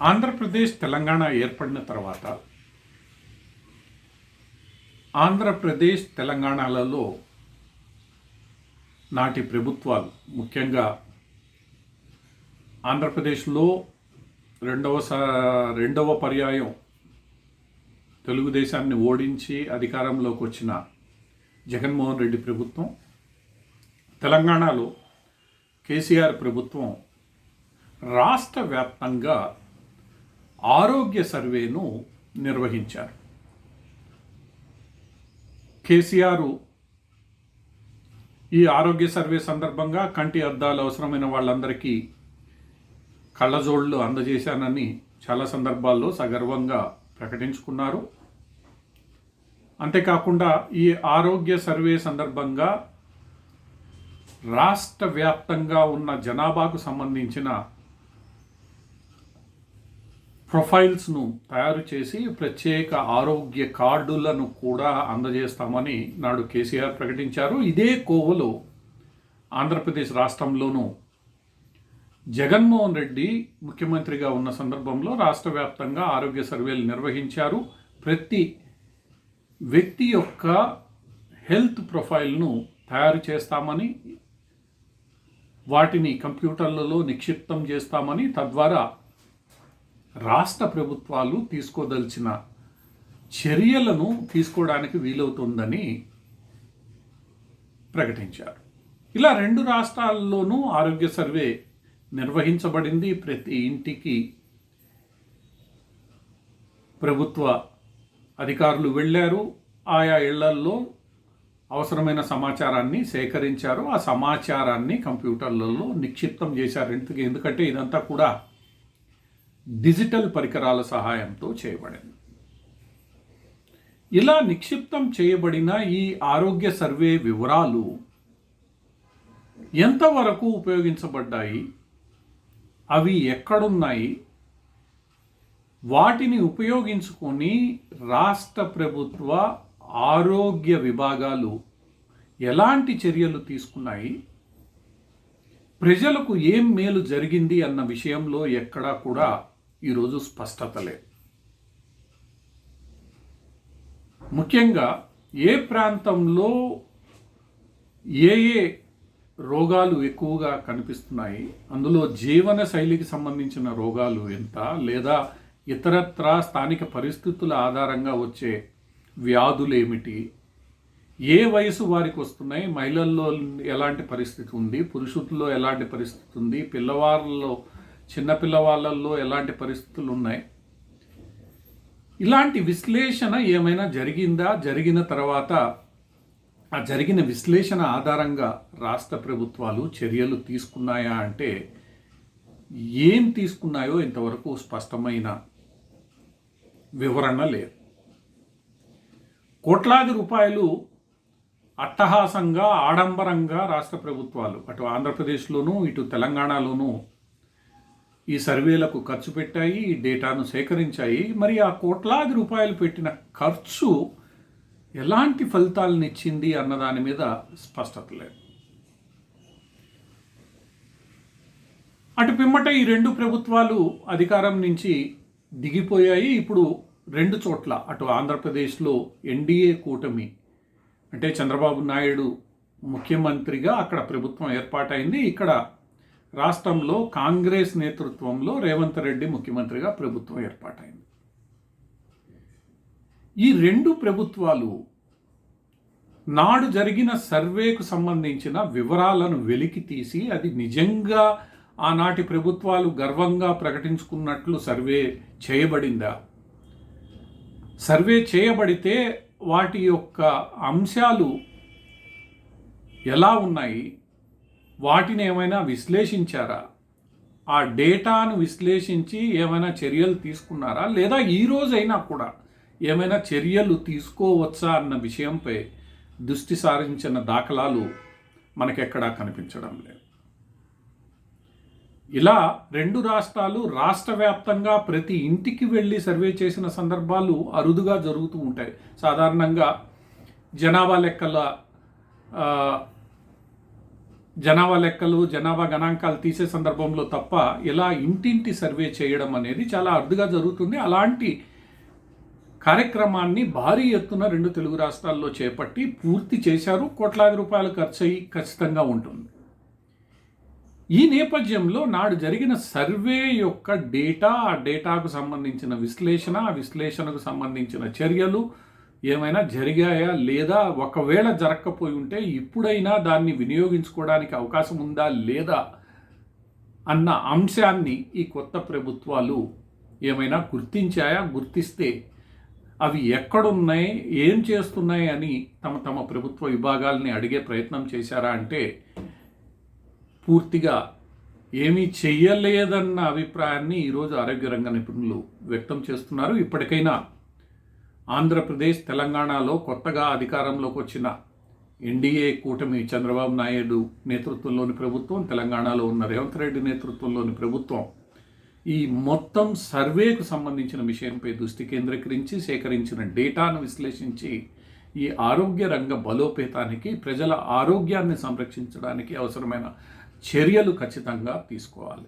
ఆంధ్రప్రదేశ్ తెలంగాణ ఏర్పడిన తర్వాత ఆంధ్రప్రదేశ్ తెలంగాణలలో నాటి ప్రభుత్వాలు ముఖ్యంగా ఆంధ్రప్రదేశ్లో రెండవ స రెండవ పర్యాయం తెలుగుదేశాన్ని ఓడించి అధికారంలోకి వచ్చిన జగన్మోహన్ రెడ్డి ప్రభుత్వం తెలంగాణలో కేసీఆర్ ప్రభుత్వం రాష్ట్ర వ్యాప్తంగా ఆరోగ్య సర్వేను నిర్వహించారు. కేసీఆర్ ఈ ఆరోగ్య సర్వే సందర్భంగా కంటి అద్దాలు అవసరమైన వాళ్ళందరికీ కళ్ళజోళ్ళు అందజేశానని చాలా సందర్భాల్లో సగర్వంగా ప్రకటించుకున్నారు. అంతేకాకుండా ఈ ఆరోగ్య సర్వే సందర్భంగా రాష్ట్ర వ్యాప్తంగా ఉన్న జనాభాకు సంబంధించిన ప్రొఫైల్స్ను తయారు చేసి ప్రత్యేక ఆరోగ్య కార్డులను కూడా అందజేస్తామని నాడు కేసీఆర్ ప్రకటించారు. ఇదే కోవలో ఆంధ్రప్రదేశ్ రాష్ట్రంలోనూ జగన్మోహన్ రెడ్డి ముఖ్యమంత్రిగా ఉన్న సందర్భంలో రాష్ట్ర వ్యాప్తంగా ఆరోగ్య సర్వేలు నిర్వహించారు. ప్రతి వ్యక్తి యొక్క హెల్త్ ప్రొఫైల్ను తయారు చేస్తామని వాటిని కంప్యూటర్లలో నిక్షిప్తం చేస్తామని తద్వారా రాష్ట్ర ప్రభుత్వాలు తీసుకోదలిచిన చర్యలను తీసుకోవడానికి వీలవుతుందని ప్రకటించారు. ఇలా రెండు రాష్ట్రాల్లోనూ ఆరోగ్య సర్వే నిర్వహించబడింది. ప్రతి ఇంటికి ప్రభుత్వ అధికారులు వెళ్ళారు. ఆయా ఇళ్ళల్లో అవసరమైన సమాచారాన్ని సేకరించారు. ఆ సమాచారాన్ని కంప్యూటర్లలో నిక్షిప్తం చేశారు. ఎందుకు? ఎందుకంటే ఇదంతా కూడా డిజిటల్ పరికరాల సహాయంతో చేయబడింది. ఇలా నిక్షిప్తం చేయబడిన ఈ ఆరోగ్య సర్వే వివరాలు ఎంతవరకు ఉపయోగించబడ్డాయి? అవి ఎక్కడున్నాయి? వాటిని ఉపయోగించుకొని రాష్ట్ర ప్రభుత్వ ఆరోగ్య విభాగాలు ఎలాంటి చర్యలు తీసుకున్నాయి? ప్రజలకు ఏం మేలు జరిగింది అన్న విషయంలో ఎక్కడా కూడా ఈరోజు స్పష్టత లేదు ముఖ్యంగా ఏ ప్రాంతంలో ఏ ఏ రోగాలు ఎక్కువగా కనిపిస్తున్నాయి అందులో జీవన శైలికి సంబంధించిన రోగాలు ఎంత లేదా ఇతరత్ర స్థానిక పరిస్థితుల ఆధారంగా వచ్చే వ్యాధులు ఏమిటి ఏ వయసు వారికి వస్తున్నాయి మహిళల్లో ఎలాంటి పరిస్థితి ఉంది పురుషుల్లో ఎలాంటి పరిస్థితి ఉంది పిల్లవాళ్ళలో చిన్నపిల్ల వాళ్ళల్లో ఎలాంటి పరిస్థితులు ఉన్నాయి ఇలాంటి విశ్లేషణ ఏమైనా జరిగిందా? జరిగిన తర్వాత ఆ జరిగిన విశ్లేషణ ఆధారంగా రాష్ట్ర ప్రభుత్వాలు చర్యలు తీసుకున్నాయా అంటే ఏం తీసుకున్నాయో ఇంతవరకు స్పష్టమైన వివరణ లేదు. కోట్లాది రూపాయలు అట్టహాసంగా ఆడంబరంగా రాష్ట్ర ప్రభుత్వాలు అటు ఆంధ్రప్రదేశ్లోనూ ఇటు తెలంగాణలోనూ ఈ సర్వేలకు ఖర్చు పెట్టాయి ఈ డేటాను సేకరించాయి. మరి ఆ కోట్లాది రూపాయలు పెట్టిన ఖర్చు ఎలాంటి ఫలితాలను ఇచ్చింది అన్న దాని మీద స్పష్టత లేదు. అటు పిమ్మట ఈ రెండు ప్రభుత్వాలు అధికారం నుంచి దిగిపోయాయి. ఇప్పుడు రెండు చోట్ల అటు ఆంధ్రప్రదేశ్లో ఎన్డీఏ కూటమి అంటే చంద్రబాబు నాయుడు ముఖ్యమంత్రిగా అక్కడ ప్రభుత్వం ఏర్పాటైంది. ఇక్కడ రాష్ట్రంలో కాంగ్రెస్ నేతృత్వంలో రేవంత్ రెడ్డి ముఖ్యమంత్రిగా ప్రభుత్వం ఏర్పాటైంది. ఈ రెండు ప్రభుత్వాలు నాడు జరిగిన సర్వేకు సంబంధించిన వివరాలను వెలికి తీసి అది నిజంగా ఆనాటి ప్రభుత్వాలు గర్వంగా ప్రకటించుకున్నట్లు సర్వే చేయబడిందా? సర్వే చేయబడితే వాటి యొక్క అంశాలు ఎలా ఉన్నాయి? వాటిని ఏమైనా విశ్లేషించారా? ఆ డేటాను విశ్లేషించి ఏమైనా చర్యలు తీసుకున్నారా? లేదా ఈ రోజైనా కూడా ఏమైనా చర్యలు తీసుకోవచ్చా అన్న విషయంపై దృష్టి సారించిన దాఖలాలు మనకెక్కడా కనిపించడం లేదు. ఇలా రెండు రాష్ట్రాలు రాష్ట్ర వ్యాప్తంగా ప్రతి ఇంటికి వెళ్ళి సర్వే చేసిన సందర్భాలు అరుదుగా జరుగుతూ ఉంటాయి. సాధారణంగా జనాభా లెక్కల జనాభా లెక్కలు జనాభా గణాంకాలు తీసే సందర్భంలో తప్ప ఇలా ఇంటింటి సర్వే చేయడం అనేది చాలా అరుదుగా జరుగుతుంది. అలాంటి కార్యక్రమాన్ని భారీ ఎత్తున రెండు తెలుగు రాష్ట్రాల్లో చేపట్టి పూర్తి చేశారు. కోట్లాది రూపాయలు ఖర్చు అయ్యి ఖచ్చితంగా ఉంటుంది. ఈ నేపథ్యంలో నాడు జరిగిన సర్వే యొక్క డేటా ఆ డేటాకు సంబంధించిన విశ్లేషణ ఆ విశ్లేషణకు సంబంధించిన చర్యలు ఏమైనా జరిగాయా లేదా ఒకవేళ జరగకపోయి ఉంటే ఇప్పుడైనా దాన్ని వినియోగించుకోవడానికి అవకాశం ఉందా లేదా అన్న అంశాన్ని ఈ కొత్త ప్రభుత్వాలు ఏమైనా గుర్తించాయా? గుర్తిస్తే అవి ఎక్కడున్నాయి? ఏం చేస్తున్నాయి అని తమ తమ ప్రభుత్వ విభాగాల్ని అడిగే ప్రయత్నం చేశారా అంటే పూర్తిగా ఏమీ చెయ్యలేదన్న అభిప్రాయాన్ని ఈరోజు ఆరోగ్య రంగ నిపుణులు వ్యక్తం చేస్తున్నారు. ఇప్పటికైనా ఆంధ్రప్రదేశ్ తెలంగాణలో కొత్తగా అధికారంలోకి వచ్చిన ఎన్డీఏ కూటమి చంద్రబాబు నాయుడు నేతృత్వంలోని ప్రభుత్వం తెలంగాణలో ఉన్న రేవంత్ రెడ్డి నేతృత్వంలోని ప్రభుత్వం ఈ మొత్తం సర్వేకు సంబంధించిన విషయంపై దృష్టి కేంద్రీకరించి సేకరించిన డేటాను విశ్లేషించి ఈ ఆరోగ్య రంగ బలోపేతానికి ప్రజల ఆరోగ్యాన్ని సంరక్షించడానికి అవసరమైన చర్యలు ఖచ్చితంగా తీసుకోవాలి.